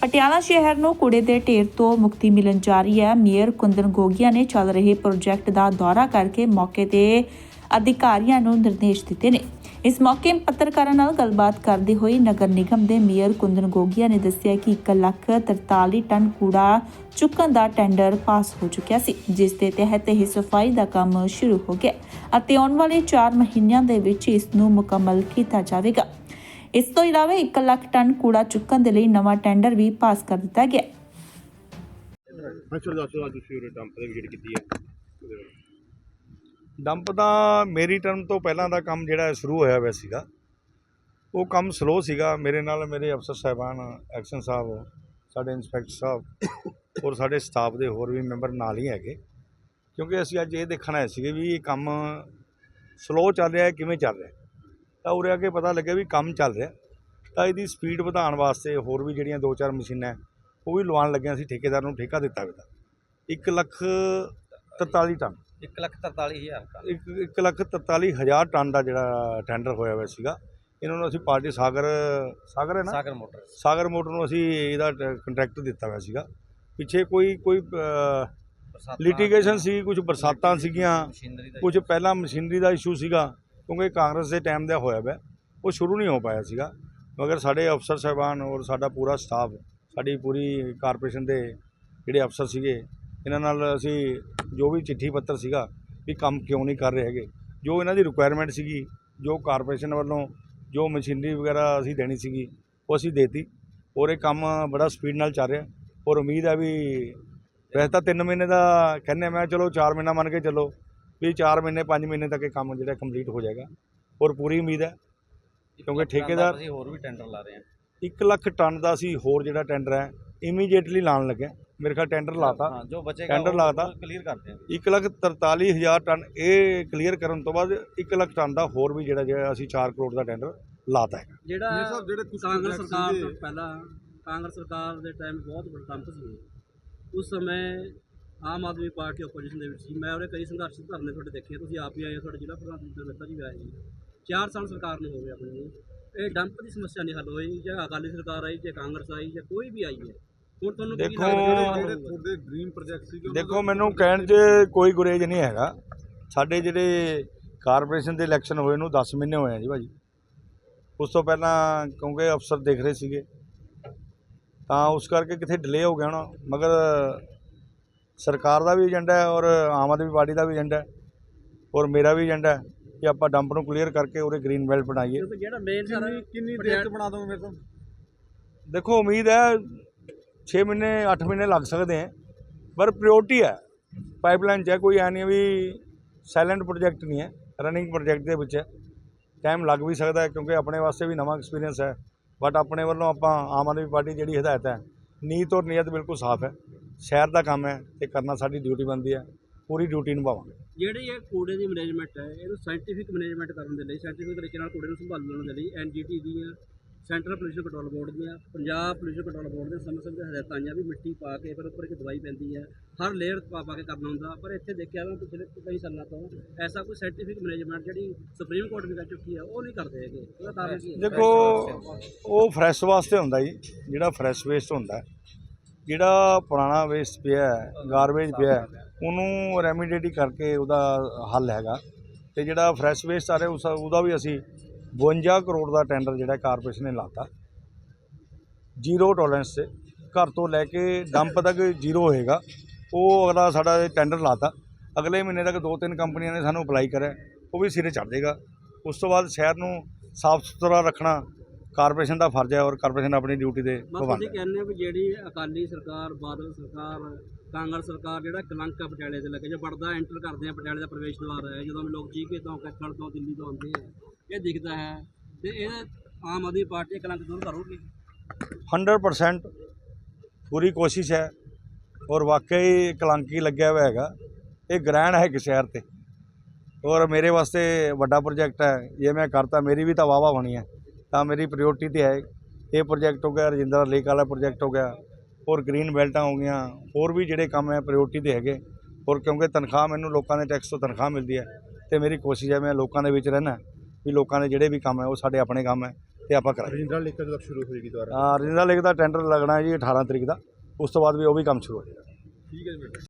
ਪਟਿਆਲਾ ਸ਼ਹਿਰ ਨੂੰ ਕੂੜੇ ਦੇ ਢੇਰ ਤੋਂ ਮੁਕਤੀ ਮਿਲਣ ਜਾ ਰਹੀ ਹੈ। ਮੇਅਰ ਕੁੰਦਨ ਗੋਗੀਆ ਨੇ ਚੱਲ ਰਹੇ ਪ੍ਰੋਜੈਕਟ ਦਾ ਦੌਰਾ ਕਰਕੇ ਮੌਕੇ ਤੇ ਅਧਿਕਾਰੀਆਂ ਨੂੰ ਨਿਰਦੇਸ਼ ਦਿੱਤੇ ਨੇ। ਇਸ ਮੌਕੇ ਪੱਤਰਕਾਰਾਂ ਨਾਲ ਗੱਲਬਾਤ ਕਰਦੇ ਹੋਏ ਨਗਰ ਨਿਗਮ ਦੇ ਮੇਅਰ ਕੁੰਦਨ ਗੋਗੀਆ ਨੇ ਦੱਸਿਆ ਕਿ 1 ਲੱਖ 43 ਟਨ ਕੂੜਾ ਚੁੱਕਣ ਦਾ ਟੈਂਡਰ ਪਾਸ ਹੋ ਚੁੱਕਿਆ ਸੀ, ਜਿਸ ਦੇ ਤਹਿਤ ਇਹ ਸਫ਼ਾਈ ਦਾ ਕੰਮ ਸ਼ੁਰੂ ਹੋ ਗਿਆ ਅਤੇ ਆਉਣ ਵਾਲੇ 4 ਮਹੀਨਿਆਂ ਦੇ ਵਿੱਚ ਇਸ ਨੂੰ ਮੁਕੰਮਲ ਕੀਤਾ ਜਾਵੇਗਾ। ਇਸ ਤੋਂ ਇਲਾਵਾ 1 ਲੱਖ ਟਨ ਕੂੜਾ ਚੁੱਕਣ ਦੇ ਲਈ ਨਵਾਂ ਟੈਂਡਰ ਵੀ ਪਾਸ ਕਰ ਦਿੱਤਾ ਗਿਆ ਦੱਸੋ ਅੱਜ ਤੁਸੀਂ ਡੰਪ ਦੇ ਵਿਜ਼ਿਟ ਕੀਤੀ ਹੈ ਉਹਦੇ ਬਾਰੇ। ਡੰਪ ਦਾ ਮੇਰੀ ਟਰਮ ਤੋਂ ਪਹਿਲਾਂ ਦਾ ਕੰਮ ਜਿਹੜਾ ਸ਼ੁਰੂ ਹੋਇਆ ਹੋਇਆ ਸੀਗਾ ਉਹ ਕੰਮ ਸਲੋ ਸੀਗਾ ਮੇਰੇ ਨਾਲ ਮੇਰੇ ਅਫਸਰ ਸਾਹਿਬਾਨ ਐਕਸ਼ਨ ਸਾਹਿਬ ਸਾਡੇ ਇੰਸਪੈਕਟਰ ਸਾਹਿਬ ਔਰ ਸਾਡੇ ਸਟਾਫ ਦੇ ਹੋਰ ਵੀ ਮੈਂਬਰ ਨਾਲ ਹੀ ਹੈਗੇ ਕਿਉਂਕਿ ਅਸੀਂ ਅੱਜ ਇਹ ਦੇਖਣ ਆਏ ਸੀਗੇ ਵੀ ਇਹ ਕੰਮ ਸਲੋ ਚੱਲ ਰਿਹਾ ਹੈ ਕਿਵੇਂ ਚੱਲ ਰਿਹਾ ਹੈ। ਤਾਂ ਉਰੇ ਆ ਕੇ ਪਤਾ ਲੱਗਿਆ ਵੀ ਕੰਮ ਚੱਲ ਰਿਹਾ। ਤਾਂ ਇਹਦੀ ਸਪੀਡ ਵਧਾਉਣ ਵਾਸਤੇ ਹੋਰ ਵੀ ਜਿਹੜੀਆਂ ਦੋ ਚਾਰ ਮਸ਼ੀਨਾਂ ਉਹ ਵੀ ਲਵਾਉਣ ਲੱਗਿਆ ਸੀ ਠੇਕੇਦਾਰ ਨੂੰ ਠੇਕਾ ਦਿੱਤਾ ਹੋਇਆ 1 ਲੱਖ 43 ਟਨ। ਇੱਕ ਲੱਖ ਤਰਤਾਲੀ ਹਜ਼ਾਰ ਦਾ ਇੱਕ ਇੱਕ ਲੱਖ ਤਰਤਾਲੀ ਹਜ਼ਾਰ ਟਨ ਦਾ ਜਿਹੜਾ ਟੈਂਡਰ ਹੋਇਆ ਹੋਇਆ ਸੀਗਾ। ਇਹਨਾਂ ਨੂੰ ਅਸੀਂ ਪਾਰਟੀ ਸਾਗਰ ਸਾਗਰ ਹੈ ਨਾ? ਸਾਗਰ ਮੋਟਰ। ਸਾਗਰ ਮੋਟਰ ਨੂੰ ਅਸੀਂ ਇਹਦਾ ਕੰਟਰੈਕਟ ਦਿੱਤਾ ਹੋਇਆ ਸੀਗਾ। ਪਿੱਛੇ ਕੋਈ ਕੋਈ ਲਿਟੀਗੇਸ਼ਨ ਸੀ ਕੁਝ ਬਰਸਾਤਾਂ ਸੀਗੀਆਂ। ਕੁਝ ਪਹਿਲਾਂ ਮਸ਼ੀਨਰੀ ਦਾ ਇਸ਼ੂ ਸੀਗਾ। ਕਿਉਂਕਿ ਕਾਂਗਰਸ ਦੇ ਟਾਈਮ ਦਾ ਹੋਇਆ ਹੋਇਆ ਉਹ ਸ਼ੁਰੂ ਨਹੀਂ ਹੋ ਪਾਇਆ ਸੀਗਾ। ਮਗਰ ਸਾਡੇ ਅਫਸਰ ਸਾਹਿਬਾਨ ਔਰ ਸਾਡਾ ਪੂਰਾ ਸਟਾਫ ਸਾਡੀ ਪੂਰੀ ਕਾਰਪੋਰੇਸ਼ਨ ਦੇ ਜਿਹੜੇ ਅਫਸਰ ਸੀਗੇ, ਇਹਨਾਂ ਨਾਲ ਅਸੀਂ ਜੋ ਵੀ ਚਿੱਠੀ ਪੱਤਰ ਸੀਗਾ ਵੀ ਕੰਮ ਕਿਉਂ ਨਹੀਂ ਕਰ ਰਹੇ ਹੈਗੇ, ਜੋ ਇਹਨਾਂ ਦੀ ਰਿਕੁਆਇਰਮੈਂਟ ਸੀਗੀ, ਜੋ ਕਾਰਪੋਰੇਸ਼ਨ ਵੱਲੋਂ ਜੋ ਮਸ਼ੀਨਰੀ ਵਗੈਰਾ ਅਸੀਂ ਦੇਣੀ ਸੀਗੀ, ਉਹ ਅਸੀਂ ਦੇਤੀ ਔਰ ਇਹ ਕੰਮ ਬੜਾ ਸਪੀਡ ਨਾਲ ਚੱਲ ਰਿਹਾ। ਔਰ ਉਮੀਦ ਹੈ ਵੀ, ਵੈਸੇ ਤਾਂ 3 ਮਹੀਨੇ ਦਾ ਕਹਿੰਦੇ ਮੈਂ ਚਲੋ 4 ਮਹੀਨਾ ਮੰਨ ਕੇ ਚੱਲੋ। ਵੀ 4 ਮਹੀਨੇ 5 ਮਹੀਨੇ ਤੱਕ ਇਹ ਕੰਮ ਜਿਹੜਾ ਕੰਪਲੀਟ ਹੋ ਜਾਏਗਾ। ਔਰ ਪੂਰੀ ਉਮੀਦ ਹੈ ਕਿਉਂਕਿ ਠੇਕੇਦਾਰ- ਅਸੀਂ ਹੋਰ ਵੀ ਟੈਂਡਰ ਲਾ ਰਹੇ ਹਾਂ 1 ਲੱਖ ਟਨ ਦਾ ਅਸੀਂ ਹੋਰ ਜਿਹੜਾ ਟੈਂਡਰ ਹੈ ਇਮੀਡੀਏਟਲੀ ਲਾਣ ਲੱਗੇ। ਮੇਰੇ ਖਿਆਲ ਟੈਂਡਰ ਲਾਤਾ। ਜੋ ਬਚੇਗਾ ਟੈਂਡਰ ਲਾਤਾ। ਕਲੀਅਰ ਕਰਦੇ ਹਾਂ 1 ਲੱਖ 43 ਹਜ਼ਾਰ ਟਨ ਇਹ ਕਲੀਅਰ ਕਰਨ ਤੋਂ ਬਾਅਦ 1 ਲੱਖ ਟਨ ਦਾ ਹੋਰ ਵੀ ਜਿਹੜਾ ਜਿਹੜਾ ਅਸੀਂ 4 ਕਰੋੜ ਦਾ ਟੈਂਡਰ ਲਾਤਾ ਹੈ ਜਿਹੜਾ ਮੇਰੇ ਸਾਹਿਬ ਜਿਹੜੇ ਕਾਂਗਰਸ ਸਰਕਾਰ ਤੋਂ ਪਹਿਲਾਂ ਕਾਂਗਰਸ ਸਰਕਾਰ ਦੇ ਟਾਈਮ ਬਹੁਤ ਵੱਡਾ ਡੰਪ ਸੀ। ਉਸ ਸਮੇਂ ਆਮ ਆਦਮੀ ਪਾਰਟੀ ਆਪੋਜੀਸ਼ਨ ਦੇ ਵਿੱਚ ਸੀ। ਮੈਂ ਉਹਦੇ ਕਈ ਸੰਘਰਸ਼ ਧਰਨੇ ਤੁਹਾਡੇ ਦੇਖੇ ਤੁਸੀਂ ਆਪ ਹੀ ਆਏ ਹੋ ਤੁਹਾਡੇ ਜ਼ਿਲ੍ਹਾ ਪ੍ਰਧਾਨ ਦੂਜਾ ਮਹਿਤਾ ਜੀ ਵੀ ਆਏ ਸੀ। ਚਾਰ ਸਾਲ ਸਰਕਾਰ ਨੂੰ ਹੋ ਗਏ ਆਪਣੀ ਨੂੰ। ਇਹ ਡੰਪ ਦੀ ਸਮੱਸਿਆ ਨਹੀਂ ਹੱਲ ਹੋਈ ਜਾਂ ਅਕਾਲੀ ਸਰਕਾਰ ਆਈ ਜਾਂ ਕਾਂਗਰਸ ਆਈ ਜਾਂ ਕੋਈ ਵੀ ਆਈ ਹੈ। ਹੁਣ ਤੁਹਾਨੂੰ ਕੀ ਦੇਖੋ, ਲੱਗਦਾ ਜਿਹੜੇ ਜਿਹੜੇ ਤੁਹਾਡੇ ਡ੍ਰੀਮ ਪ੍ਰੋਜੈਕਟ ਸੀਗੇ ਉਹਨਾਂ ਦੇਖੋ ਮੈਨੂੰ ਕਹਿਣ 'ਚ ਕੋਈ ਗੁਰੇਜ ਨਹੀਂ ਹੈਗਾ। ਸਾਡੇ ਜਿਹੜੇ ਕਾਰਪੋਰੇਸ਼ਨ ਦੇ ਇਲੈਕਸ਼ਨ ਹੋਏ ਨੂੰ 10 ਮਹੀਨੇ ਹੋਏ ਆ ਜੀ ਭਾਜੀ। ਉਸ ਤੋਂ ਪਹਿਲਾਂ ਕਿਉਂਕਿ ਅਫਸਰ ਦੇਖ ਰਹੇ ਸੀਗੇ ਤਾਂ ਉਸ ਕਰਕੇ ਕਿਥੇ ਡਿਲੇ ਹੋ ਗਿਆ ਹੋਣਾ। ਮਗਰ ਸਰਕਾਰ ਦਾ ਵੀ ਏਜੰਡਾ ਹੈ ਔਰ ਆਮ ਆਦਮੀ ਪਾਰਟੀ ਦਾ ਵੀ ਏਜੰਡਾ ਹੈ ਔਰ ਮੇਰਾ ਵੀ ਏਜੰਡਾ ਹੈ ਕਿ ਆਪਾਂ ਡੰਪ ਨੂੰ ਕਲੀਅਰ ਕਰਕੇ ਉਹਦੇ ਗ੍ਰੀਨ ਬੈਲਟ ਬਣਾਈਏ। ਕਿਉਂਕਿ ਜਿਹੜਾ ਮੇਨ ਸਾਰਾ ਕਿੰਨੀ ਕਿੰਨੀ ਦੇਰ ਚ ਬਣਾ ਦੋਗੇ ਮੇਰੇ ਤੋਂ ਦੇਖੋ ਉਮੀਦ ਹੈ 6 ਮਹੀਨੇ 8 ਮਹੀਨੇ ਲੱਗ ਸਕਦੇ ਹੈ ਪਰ ਪ੍ਰਾਇੋਰਟੀ ਹੈ। ਪਾਈਪਲਾਈਨ 'ਚ ਹੈ ਕੋਈ ਐ ਨਹੀਂ ਵੀ ਸਾਇਲੈਂਟ ਪ੍ਰੋਜੈਕਟ ਨਹੀਂ ਹੈ ਰਨਿੰਗ ਪ੍ਰੋਜੈਕਟ ਦੇ ਵਿੱਚ ਹੈ। ਟਾਈਮ ਲੱਗ ਵੀ ਸਕਦਾ ਹੈ ਕਿਉਂਕਿ ਆਪਣੇ ਵਾਸਤੇ ਵੀ ਨਵਾਂ ਐਕਸਪੀਰੀਅੰਸ ਹੈ। ਬਟ ਆਪਣੇ ਵੱਲੋਂ ਆਪਾਂ ਆਮ ਆਦਮੀ ਪਾਰਟੀ ਜਿਹੜੀ ਹਦਾਇਤ ਹੈ ਨੀਤ ਔਰ ਨੀਅਤ ਬਿਲਕੁਲ ਸਾਫ਼ ਹੈ। ਸ਼ਹਿਰ ਦਾ ਕੰਮ ਹੈ ਤੇ ਕਰਨਾ ਸਾਡੀ ਡਿਊਟੀ ਬਣਦੀ ਹੈ। ਪੂਰੀ ਡਿਊਟੀ ਨਿਭਾਵਾਂਗੇ। ਜਿਹੜੀ ਇਹ ਕੂੜੇ ਦੀ ਮੈਨੇਜਮੈਂਟ ਹੈ ਇਹਨੂੰ ਸਾਇੰਟੀਫਿਕ ਮੈਨੇਜਮੈਂਟ ਕਰਨ ਦੇ ਲਈ ਸਾਇੰਟੀਫਿਕ ਤਰੀਕੇ ਨਾਲ ਕੂੜੇ ਨੂੰ ਸੰਭਾਲਣ ਦੇ ਲਈ ਐਨਜੀਟੀ ਦੀਆਂ ਸੈਂਟਰਲ ਪੋਲਿਊਸ਼ਨ ਕੰਟਰੋਲ ਬੋਰਡ ਦੀਆਂ ਪੰਜਾਬ ਪੋਲਿਊਸ਼ਨ ਕੰਟਰੋਲ ਬੋਰਡ ਦੇ ਸਮੇਂ ਸਮੇਂ ਹਦਾਇਤਾਂ ਆਈਆਂ ਵੀ ਮਿੱਟੀ ਪਾ ਕੇ ਫਿਰ ਉੱਪਰ ਇੱਕ ਦਵਾਈ ਪੈਂਦੀ ਹੈ। ਹਰ ਲੇਅਰ ਪਾ ਪਾ ਕੇ ਕਰਨਾ ਹੁੰਦਾ ਪਰ ਇੱਥੇ ਦੇਖਿਆ ਮੈਂ ਪਿਛਲੇ ਕਈ ਸਾਲਾਂ ਤੋਂ ਐਸਾ ਕੋਈ ਸਾਇੰਟੀਫਿਕ ਮੈਨੇਜਮੈਂਟ ਜਿਹੜੀ ਸੁਪਰੀਮ ਕੋਰਟ ਵੀ ਕਰ ਚੁੱਕੀ ਹੈ ਉਹ ਨਹੀਂ ਕਰਦੇ ਹੈਗੇ। ਉਹਦਾ ਕਾਰਨ ਕੀ ਹੈ? ਦੇਖੋ ਉਹ ਫਰੈਸ਼ ਵਾਸਤੇ ਹੁੰਦਾ ਜੀ ਜਿਹੜਾ ਫਰੈਸ਼ ਵੇਸਟ ਹੁੰਦਾ। ਜਿਹੜਾ ਪੁਰਾਣਾ ਵੇਸਟ ਪਿਆ ਗਾਰਬੇਜ ਪਿਆ ਉਹਨੂੰ ਰੈਮੀਡੀਏਟ ਕਰਕੇ ਉਹਦਾ ਹੱਲ ਹੈਗਾ। ਤੇ ਜਿਹੜਾ ਫਰੈਸ਼ ਵੇਸਟ ਆ ਰਿਹਾ, ਉਸ ਉਹਦਾ ਵੀ ਅਸੀਂ 52 ਕਰੋੜ ਦਾ ਟੈਂਡਰ ਜਿਹੜਾ ਕਾਰਪੋਰੇਸ਼ਨ ਨੇ ਲਾਤਾ। ਜ਼ੀਰੋ ਟੋਲਰੈਂਸ ਤੇ ਘਰ ਤੋਂ ਲੈ ਕੇ ਡੰਪ ਤੱਕ ਜ਼ੀਰੋ ਹੋਏਗਾ। ਉਹ ਅਗਲਾ ਸਾਡਾ ਟੈਂਡਰ ਲਾਤਾ। ਅਗਲੇ ਮਹੀਨੇ ਤੱਕ ਦੋ ਤਿੰਨ ਕੰਪਨੀਆਂ ਨੇ ਸਾਨੂੰ ਅਪਲਾਈ ਕਰਿਆ। ਉਹ ਵੀ ਸਿਰੇ ਚੜ ਜਾਏਗਾ। ਉਸ ਤੋਂ ਬਾਅਦ ਸ਼ਹਿਰ ਨੂੰ ਸਾਫ਼ ਸੁਥਰਾ ਰੱਖਣਾ ਕਾਰਪੋਰੇਸ਼ਨ ਦਾ ਫਰਜ਼ ਹੈ ਔਰ ਕਾਰਪੋਰੇਸ਼ਨ ਆਪਣੀ ਡਿਊਟੀ ਦੇ ਪਾਬੰਦ ਤੁਸੀਂ ਹੈ। ਕਹਿੰਦੇ ਹੋ ਵੀ ਜਿਹੜੀ ਅਕਾਲੀ ਸਰਕਾਰ ਬਾਦਲ ਸਰਕਾਰ ਕਾਂਗਰਸ ਸਰਕਾਰ ਜਿਹੜਾ ਕਲੰਕ ਆ ਪਟਿਆਲੇ ਤੇ ਲੱਗੇ ਜੇ ਵੜਦਾ ਐਂਟਰ ਕਰਦੇ ਆ ਪਟਿਆਲੇ ਦਾ ਪ੍ਰਵੇਸ਼ ਦੁਆਰ ਹੈ ਜਦੋਂ ਲੋਕ ਚੀਕੇ ਤੋਂ ਕੱਖੜ ਤੋਂ ਦਿੱਲੀ ਤੋਂ ਆਉਂਦੇ ਆ ਇਹ ਦਿਖਦਾ ਹੈ। ਤੇ ਇਹ ਆਮ ਆਦਮੀ ਪਾਰਟੀ ਇਹ ਕਲੰਕ ਦੂਰ ਕਰੂਗੀ। 100% ਪੂਰੀ ਕੋਸ਼ਿਸ਼ ਹੈ ਔਰ ਵਾਕਈ ਕਲੰਕੀ ਲੱਗਿਆ ਹੋਇਆ ਹੈਗਾ। ਇਹ ਗ੍ਰਹਿਣ ਹੈ ਇੱਕ ਸ਼ਹਿਰ ਤੇ। ਔਰ ਮੇਰੇ ਵਾਸਤੇ ਵੱਡਾ ਪ੍ਰੋਜੈਕਟ ਹੈ। ਜੇ ਮੈਂ ਕਰਤਾ ਮੇਰੀ ਵੀ ਤਾਂ ਵਾਵਾ ਹੋਣੀ ਹੈ। ਤਾਂ ਮੇਰੀ ਪ੍ਰਾਇੋਰਟੀ ਤੇ ਹੈ ਇਹ ਪ੍ਰੋਜੈਕਟ ਹੋ ਗਿਆ ਰਜਿੰਦਰਾ ਲੇਕ ਵਾਲਾ ਪ੍ਰੋਜੈਕਟ ਹੋ ਗਿਆ। ਔਰ ਗ੍ਰੀਨ ਬੈਲਟਾਂ ਹੋ ਗਈਆਂ। ਹੋਰ ਵੀ ਜਿਹੜੇ ਕੰਮ ਹੈ ਪ੍ਰਾਇੋਰਟੀ ਤੇ ਹੈਗੇ। ਔਰ ਕਿਉਂਕਿ ਤਨਖਾਹ ਮੈਨੂੰ ਲੋਕਾਂ ਦੇ ਟੈਕਸ ਤੋਂ ਤਨਖਾਹ ਮਿਲਦੀ ਹੈ। ਤੇ ਮੇਰੀ ਕੋਸ਼ਿਸ਼ ਹੈ ਮੈਂ ਲੋਕਾਂ ਦੇ ਵਿੱਚ ਰਹਿਣਾ ਵੀ ਲੋਕਾਂ ਦੇ ਜਿਹੜੇ ਵੀ ਕੰਮ ਹੈ ਉਹ ਸਾਡੇ ਆਪਣੇ ਕੰਮ ਹੈ ਤੇ ਆਪਾਂ ਕਰਾਂਗੇ। ਰਜਿੰਦਰਾ ਲੇਕ ਤੱਕ ਸ਼ੁਰੂ ਹੋਏਗੀ ਦੁਬਾਰਾ? ਆ ਰਿੰਦਾ ਲੇਕ ਦਾ ਟੈਂਡਰ ਲੱਗਣਾ ਹੈ ਜੀ 18 ਤਰੀਕ ਦਾ। ਉਸ ਤੋਂ ਬਾਅਦ ਵੀ ਉਹ ਵੀ ਕੰਮ ਸ਼ੁਰੂ ਹੋ ਜਾਏਗਾ। ਠੀਕ ਹੈ ਜੀ